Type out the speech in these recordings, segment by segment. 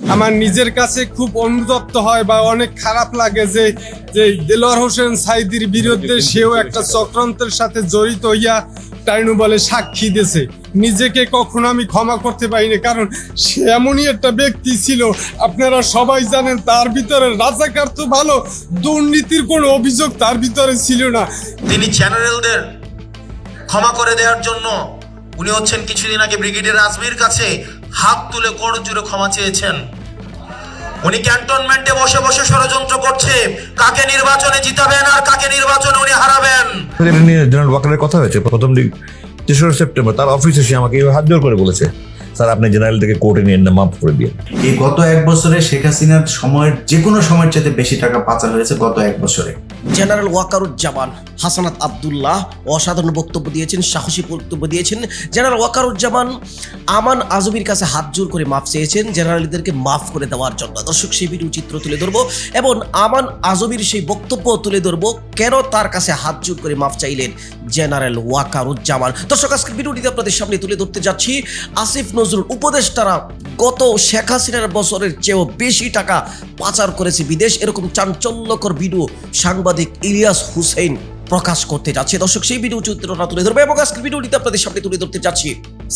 আমার নিজের কাছে খুব অনুতপ্ত হয় বা অনেক খারাপ লাগে যে যে দেলোয়ার হোসেন সাইদির বিরুদ্ধে সেও একটা চক্রান্তের সাথে জড়িত হইয়া টাইনু বলে সাক্ষী দিয়েছে। নিজেকে কখনো আমি ক্ষমা করতে পারিনি, কারণ সে এমনই একটা ব্যক্তি ছিল। আপনারা সবাই জানেন তার ভিতরে রাজাকার তো ভালো, দুর্নীতির কোনো অভিযোগ তার ভিতরে ছিল না। তিনি জেনারেলদের ক্ষমা করে দেওয়ার জন্য উনি হচ্ছেন কিছুদিন আগে ব্রিগেডিয়ার আজমির কাছে হাত তুলে কোড় জুড়ে ক্ষমা চেয়েছেন। উনি ক্যান্টনমেন্টে বসে বসে ষড়যন্ত্র করছে। কাকে নির্বাচনে জিতাবেন আর কাকে নির্বাচনে উনি হারাবেন? জেনারেল ওয়াকারের কথা হয়েছে। প্রথম দিন তেসরা সেপ্টেম্বর তার অফিসে এসে আমাকে হাত জোর করে বলেছে স্যার আপনি জেনারেল থেকে কোর্টে নিয়ে না মাফ করে দিয়ে এই গত এক বছরে শেখ হাসিনার সময়ের যে কোনো সময়ের চাইতে বেশি টাকা পাচার হয়েছে গত এক বছরে। জেনারেল ওয়াকারুজ্জামান হাসানাত আবদুল্লাহ অসাধারণ বক্তব্য দিয়েছেন সাহসী বক্তব্য দিয়েছেন। জেনারেল ওয়াকারুজ্জামান আমান আজমির কাছে হাত জোর করে মাফ চেয়েছেন, জেনারেলদেরকে মাফ করে দেওয়ার জন্য। দর্শক, সেই ভিডিও চিত্র তুলে ধরবো এবং আমান আজমির সেই বক্তব্য তুলে ধরবো, কেন তার কাছে হাত জোর করে মাফ চাইলেন জেনারেল ওয়াকারুজ্জামান। দর্শক, আজকের ভিডিওটিতে আপনাদের সামনে তুলে ধরতে যাচ্ছি আসিফ নজরুল উপদেষ্টারা গত শেখ হাসিনার বছরের চেয়েও বেশি টাকা পাচার করেছে বিদেশ। এরকম চাঞ্চল্যকর ভিডিও সাংবাদিক ইলিয়াস হুসেন প্রকাশ করতে যাচ্ছে। দর্শক, সেই ভিডিও চিত্রটা তুলে ধরবে এবং আজকের ভিডিওটিতে আপনাদের সামনে তুলে ধরতে যাচ্ছি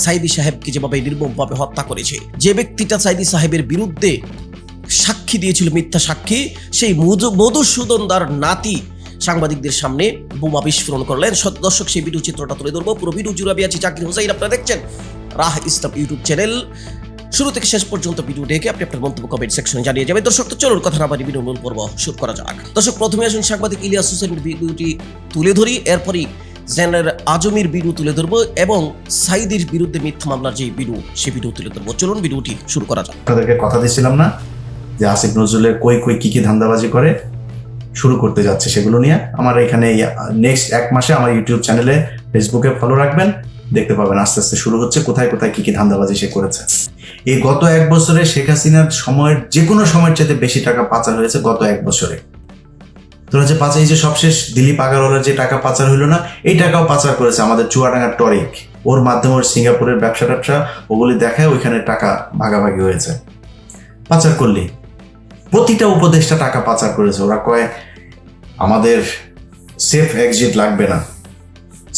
সাইদি সাহেবকে যেভাবে নির্মমভাবে হত্যা করেছে, যে ব্যক্তিটা সাইদি সাহেবের বিরুদ্ধে সাক্ষী দিয়েছিল মিথ্যা সাক্ষী, সেই মধু মধুসূদন দার নাতি সাংবাদিকদের সামনে বোমা বিস্ফোরণ করলেন। দর্শক, সেই ভিডিও চিত্রটা তুলে ধরবো। পুরো ভিডিও জুড়াবি আছি জাকির হোসাইন আপনারা দেখছেন রাহ ইসলাম ইউটিউব চ্যানেল। শুরু থেকে শেষ পর্যন্ত ভিডিও দেখে আপনি আপনার মন্তব্য কমেন্ট সেকশনে জানিয়ে যাবেন। দর্শক, তো চলুন কথা না বাড়ি ভিডিও মূল পর্ব শুরু করা যাক। দর্শক, প্রথমে আসুন সাংবাদিক ইলিয়াস হোসেনের ভিডিওটি তুলে ধরি। এরপরই জেনারেল আজমির ভিডিও তুলে ধরবো এবং সাইদির বিরুদ্ধে মিথ্যা মামলার যে ভিডিও সেই ভিডিও তুলে ধরবো। চলুন ভিডিওটি শুরু করা যাক। আপনাদেরকে কথা দিয়েছিলাম না যে আসিফ নজরুলের কই কই কি কি ধান্দাবাজি করে শুরু করতে যাচ্ছে সেগুলো নিয়ে। আমার এখানে নেক্সট এক মাসে আমার ইউটিউব চ্যানেলে, ফেসবুকে ফলো রাখবেন, দেখতে পাবেন আস্তে আস্তে শুরু হচ্ছে, কোথায় কোথায় কি কি ধান্দাবাজি সে করেছে। এই গত এক বছরে শেখ হাসিনার সময়ের যে কোনো সময়ের চাইতে বেশি টাকা পাচার হয়েছে গত এক বছরে। তোরা যে পাচার, এই যে সবশেষ দিলীপ আগারওয়ালার যে টাকা পাচার হইল না, এই টাকাও পাচার করেছে আমাদের চুয়াডাঙ্গার টরিক। ওর মাধ্যমে ওর সিঙ্গাপুরের ব্যবসা ট্যাবসা, ওগুলি দেখায় ওইখানে টাকা ভাগাভাগি হয়েছে। পাচার করলি। প্রতিটা উপদেষ্টা টাকা পাচার করেছে। ওরা কয়, আমাদের সেফ এক্সিট লাগবে না।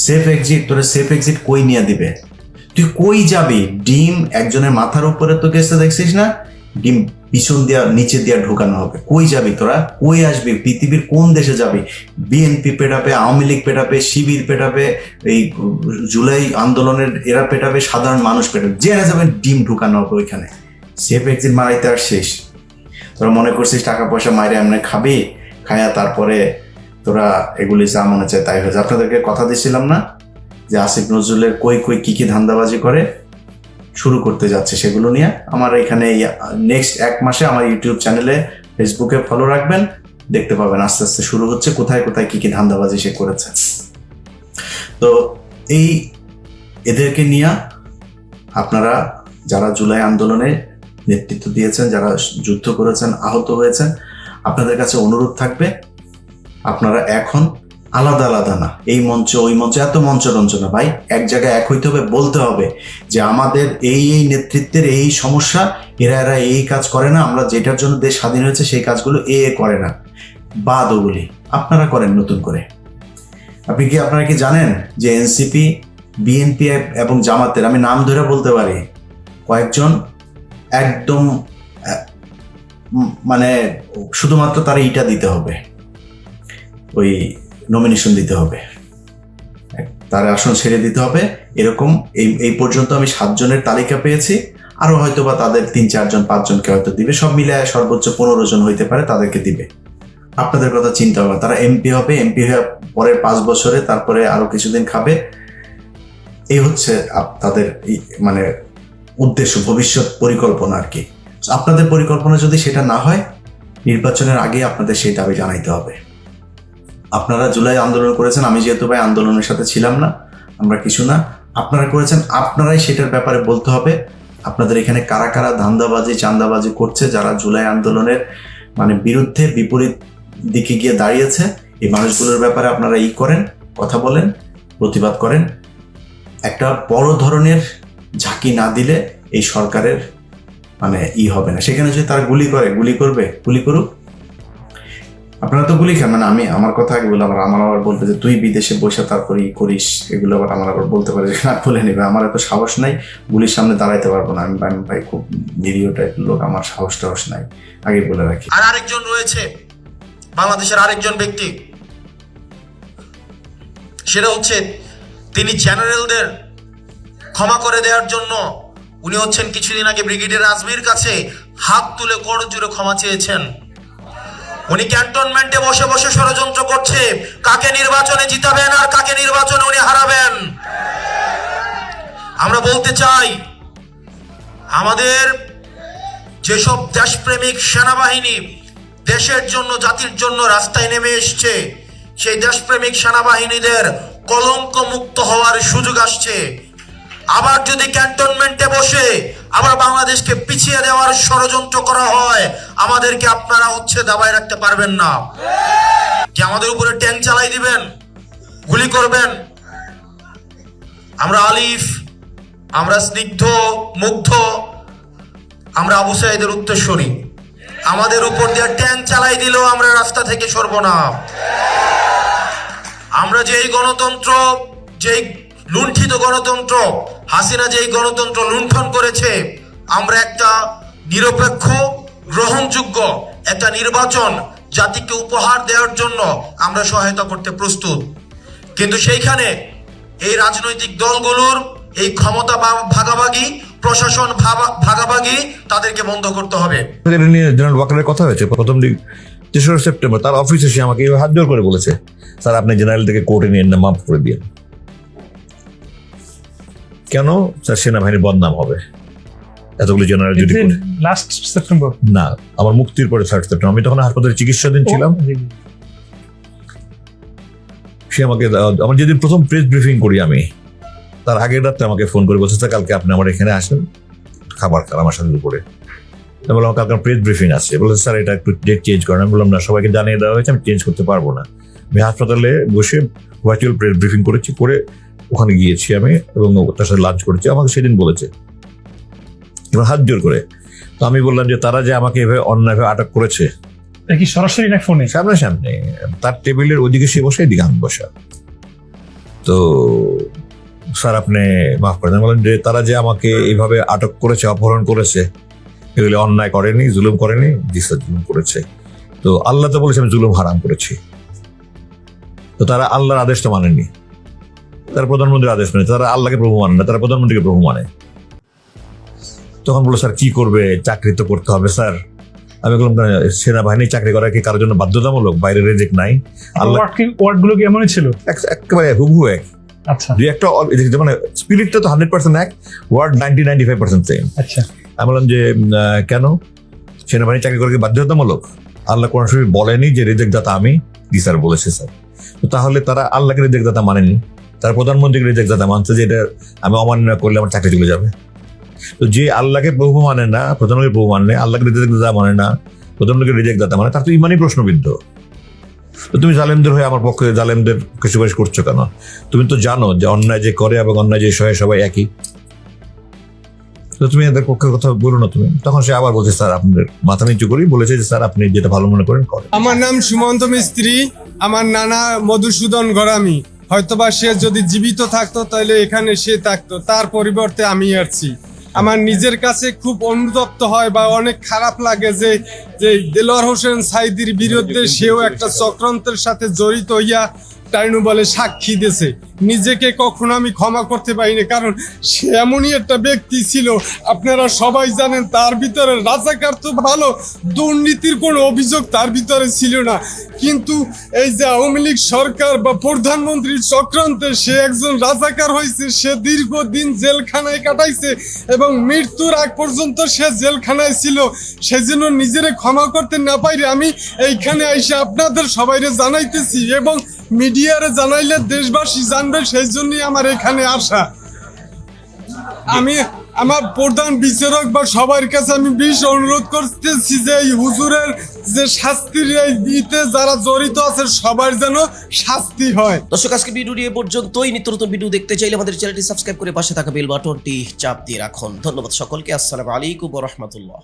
সেফ এক্সিট তোরা সেফ এক্সিট কই নিয়ে দিবে? তুই কই যাবি? ডিম একজনের মাথার উপরে তো গেছে, দেখছিস না? ডিম পিছন দেওয়া নিচে দিয়া ঢুকানো হবে। কই যাবি তোরা? কই আসবি? পৃথিবীর কোন দেশে যাবি? বিএনপি পেটাবে, আওয়ামী লীগ পেটাবে, শিবির পেটাবে, এই জুলাই আন্দোলনের এরা পেটাবে, সাধারণ মানুষ পেটাবে। যে যাবে, ডিম ঢুকানো হবে ওইখানে। সেফ এক্সিট মারাইতে আর শেষ। তোরা মনে করছিস টাকা পয়সা মাইরে এমনি খাবি? খায়া তারপরে তোরা এগুলি যা মনে চায় তাই হয়েছে আপনাদেরকে কথা দিছিলাম না যে আসিফ নজরুলের কই কই কি কি ধান্দাবাজি করে? শুরু করতে যাচ্ছে সেগুলো নিয়ে। আমার এখানে নেক্সট এক মাসে আমার ইউটিউব চ্যানেলে ফেসবুকে ফলো রাখবেন। দেখতে পাবেন আস্তে আস্তে শুরু হচ্ছে, কোথায় কোথায় কি কি ধান্দাবাজি সে করেছে। তো এই এদেরকে নিয়ে আপনারা যারা জুলাই আন্দোলনে নেতৃত্ব দিয়েছেন, যারা যুদ্ধ করেছেন, আহত হয়েছেন, আপনাদের কাছে অনুরোধ থাকবে, আপনারা এখন আলাদা আলাদা না। এই মঞ্চ, ওই মঞ্চ, এত মঞ্চ রঞ্চ না ভাই, এক জায়গায় এক হইতে হবে, বলতে হবে যে আমাদের এই এই নেতৃত্বের এই সমস্যা, এরা এরা এই কাজ করে না, আমরা যেটার জন্য দেশ স্বাধীন হয়েছে সেই কাজগুলো এ এ করে না। বাদ ওগুলি। আপনারা করেন নতুন করে। আপনি কি, আপনারা কি জানেন যে এনসিপি, বিএনপি এবং জামাতের, আমি নাম ধরে বলতে পারি, কয়েকজন একদম মানে শুধুমাত্র তারা ইটা দিতে হবে। ওই নমিনেশন দিতে হবে। তার আসন ছেড়ে দিতে হবে। এরকম এই এই পর্যন্ত আমি সাতজনের তালিকা পেয়েছি। আরও হয়তো বা তাদের তিন, চারজন, পাঁচজনকে হয়তো দিবে। সব মিলে সর্বোচ্চ পনেরো জন হইতে পারে, তাদেরকে দিবে। আপনাদের কথা চিন্তা হবে তারা এমপি হবে এমপি হয়ে পরের পাঁচ বছরে তারপরে আরও কিছুদিন খাবে। এই হচ্ছে তাদের মানে উদ্দেশ্য, ভবিষ্যৎ পরিকল্পনা আর কি। আপনাদের পরিকল্পনা যদি সেটা না হয়, নির্বাচনের আগে আপনাদের সেই দাবি জানাইতে হবে। আপনারা জুলাই আন্দোলন করেছেন, আমি যেহেতু ভাই আন্দোলনের সাথে ছিলাম না, আমরা কিছু না। আপনারা করেছেন, আপনারাই সেটার ব্যাপারে বলতে হবে। আপনাদের এখানে কারা কারা ধান্দাবাজি, চান্দাবাজি করছে, যারা জুলাই আন্দোলনের মানে বিরুদ্ধে বিপরীত দিকে গিয়ে দাঁড়িয়েছে, এই মানুষগুলোর ব্যাপারে আপনারা ই করেন, কথা বলেন, প্রতিবাদ করেন। একটা বড় ধরনের ঝাঁকি না দিলে এই সরকারের মানে ই হবে না। সেখানে যদি তারা গুলি করে, গুলি করবে, গুলি করুক আপনারা তো খান মানে আমি, আমার কথা আগে বলে আবার আমার আবার বলতে যে তুই বিদেশে বসে তারপরে ই করিস, এগুলো আবার আমার আবার বলতে পারে না বলে নেবে। আমার এত সাহস নাই, গুলির সামনে দাঁড়াইতে পারব না। আমি আমি ভাই খুব নিরীহ টাইপের লোক, আমার সাহস টাহস নাই। আগে বলে রাখি। আর আরেকজন রয়েছে, বাংলাদেশের আরেকজন ব্যক্তি। সেটা হচ্ছে, তিনি জেনারেলদের ক্ষমা করে দেওয়ার জন্য, উনি হচ্ছেন কিছুদিন আগে ব্রিগেডিয়ার আজমির কাছে হাত তুলে করো জুড়ে ক্ষমা চেয়েছেন। উনি ক্যান্টনমেন্টে বসে বসে ষড়যন্ত্র করছে। কাকে নির্বাচনে জিতাবেন আর কাকে নির্বাচনে উনি হারাবেন? আমরা বলতে চাই, আমাদের যেসব দেশপ্রেমিক সেনাবাহিনী দেশের জন্য, জাতির জন্য রাস্তায় নেমে এসছে, সেই দেশপ্রেমিক সেনাবাহিনীদের কলঙ্ক মুক্ত হওয়ার সুযোগ আসছে। আবার যদি ক্যান্টনমেন্টে বসে আবার বাংলাদেশকে পিছিয়ে দেওয়ার ষড়যন্ত্র করা হয়, আমাদেরকে আপনারা হচ্ছে দাবায় রাখতে পারবেন না। কি আমাদের উপরে ট্যাঙ্ক চালাই দিবেন? গুলি করবেন? আমরা আলিফ, আমরা স্নিগ্ধ, মুগ্ধ, আমরা আবু সাইদের উত্তরস্বরী আমাদের উপর দিয়ে ট্যাঙ্ক চালাই দিলেও আমরা রাস্তা থেকে সরব না। আমরা যেই গণতন্ত্র, যেই লুণ্ঠিত গণতন্ত্র হাসিনা যেই গণতন্ত্র লুণ্ঠন করেছে, আমরা একটা নিরপেক্ষ, গ্রহণযোগ্য একটা নির্বাচন জাতিকে উপহার দেওয়ার জন্য আমরা সহায়তা করতে প্রস্তুত। কিন্তু সেইখানে এই রাজনৈতিক দলগুলোর এই ক্ষমতা ভাগাভাগি, প্রশাসন ভাগাভাগি তাদেরকে বন্ধ করতে হবে। জেনারেল ওয়াকারের কথা হয়েছে, প্রথম দিক, তেসরা সেপ্টেম্বর, তার অফিসে সে আমাকে হাত জোর করে বলেছে, স্যার, আপনি জেনারেল থেকে কোর্টে নিয়ে মাফ করে দিয়ে কেন? স্যার সেনাবাহিনীর বদনাম হবে। এতগুলো জেনারেল যদি লাস্ট সেপ্টেম্বর না আমার মুক্তির পরে থার্ড সেপ্টেম্বর আমি তখন হাসপাতালে চিকিৎসাধীন ছিলাম। সে আমাকে আমার যেদিন প্রথম প্রেস ব্রিফিং করি আমি তার আগের রাতে আমাকে ফোন করে বলছে স্যার কালকে আপনি আমার এখানে আসেন খাবার খান আমার সাথে দুপুরে। আমি বললাম কালকে প্রেস ব্রিফিং আছে। বলে স্যার এটা একটু ডেট চেঞ্জ করেন। আমি বললাম না সবাইকে জানিয়ে দেওয়া হয়েছে আমি চেঞ্জ করতে পারব না। আমি হাসপাতালে বসে ভার্চুয়াল প্রেস ব্রিফিং করেছি করে ওখানে গিয়েছি আমি এবং তার সাথে লাঞ্চ করেছি। আমাকে সেদিন বলেছে। এবার হাত জোর করে। তো আমি বললাম যে তারা যে আমাকে এভাবে অন্যায়ভাবে আটক করেছে। কি সরাসরি না ফোনে? সামনে সামনে তার টেবিলের ওইদিকে সে বসে এদিকে আমি বসা। তো স্যার আপনি মাফ করে দেন। বলেন যে তারা যে আমাকে এইভাবে আটক করেছে অপহরণ করেছে এগুলি অন্যায় করেনি জুলুম করেনি জি স্যার জুলুম করেছে। তো আল্লাহ তো বলেছে আমি জুলুম হারাম করেছি। তো তারা আল্লাহর আদেশ তো মানেনি তারা প্রধানমন্ত্রীর আদেশ মানে তারা আল্লাহকে প্রভু মানে না তারা প্রধানমন্ত্রীকে প্রভু মানে। তখন বলল স্যার কি করবে? চাকরি তো করতে হবে স্যার। আমি বললাম "না, সেনাবাহিনী চাকরি করা কি কারোর জন্য বাধ্যতামূলক? বাইরে রেজেক্ট নাই। আল্লাহ ওয়ার্ড কি ওয়ার্ডগুলো কি এমনই ছিল? একেবারে হুবহু এক। আচ্ছা। দুই একটা মানে স্পিরিটটা তো হান্ড্রেড পার্সেন্ট এক word ninety ninety five percent same আচ্ছা। আমি বললাম যে কেন? সেনাবাহিনী চাকরি করা কি বাধ্যতামূলক? আল্লাহ কোন সময় বলেনি যে রেজেক্ট দাতা আমি। জি স্যার বলেছে স্যার। তো তাহলে তারা আল্লাহকে রেজেক্ট দাতা মানেনি। তারা প্রধানমন্ত্রীকে রেজেক্ট দাতা মানছে যে এটা আমি অমান্য করলে আমার চাকরি চলে যাবে। তো যে আল্লাহকে প্রভু মানে না, প্রধানমন্ত্রী প্রভু মানে আল্লাহকে রেজেক্ট দাতা মানে না, প্রধানমন্ত্রীকে রেজেক্ট দাতা মানে তার তো ইমানই প্রশ্নবিদ্ধ। তো তুমি জালেমদের হয়ে আমার পক্ষে জালেমদের সুপারিশ করছ কেন? তুমি তো জানো যে অন্যায় যে করে এবং অন্যায় যে সহায় সবাই একই। তো তুমি এদের পক্ষে কথা বলো না তুমি। তখন সে আবার বলছে, স্যার, আপনাদের মাথা নিচু করি বলেছে যে, স্যার, আপনি যেটা ভালো মনে করেন করেন। আমার নাম সুমন্ত মিস্ত্রি, আমার নানা মধুসূদন গরামি। হয়তোবা সে যদি জীবিত থাকতো তাহলে এখানে সে থাকতো। তার পরিবর্তে আমি আসছি আমার নিজের কাছে খুব অনুতপ্ত হয় বা অনেক খারাপ লাগে যে যে দেলোয়ার হোসেন সাইদির বিরুদ্ধে সেও একটা চক্রান্তের সাথে জড়িত হইয়া টাইনু বলে সাক্ষী দিয়েছে। নিজেকে কখনো আমি ক্ষমা করতে পারিনি, কারণ সে এমনই একটা ব্যক্তি ছিল। আপনারা সবাই জানেন, তার ভিতরে রাজাকার তো ভালো, দুর্নীতির কোনো অভিযোগ তার ভিতরে ছিল না। কিন্তু এই যে আওয়ামী লীগ সরকার বা প্রধানমন্ত্রীর চক্রান্তে সে একজন রাজাকার হয়েছে, সে দীর্ঘদিন জেলখানায় কাটাইছে এবং মৃত্যুর আগ পর্যন্ত সে জেলখানায় ছিল। সেজন্য নিজেরে ক্ষমা করতে না পাইরে আমি এইখানে এসে আপনাদের সবাইরে জানাইতেছি এবং মিডিয়ারে জানাইলে দেশবাসী জানবে সেই জন্যই আমার এখানে আসা। আমি আমার প্রধান বিচারক বা সবার কাছে আমি বিশ অনুরোধ করতেছি যে এই হুজুরের যে শাস্তির ইতে যারা জড়িত আছে সবার যেন শাস্তি হয়। দর্শক আজকে ভিডিওটি এ পর্যন্তই। নিত্য নতুন ভিডিও দেখতে চাইলে আমাদের চ্যানেলটি সাবস্ক্রাইব করে পাশে থাকা বেল বাটনটি চাপ দিয়ে রাখুন। ধন্যবাদ সকলকে। আসসালামু আলাইকুম রহমতুল্লাহ।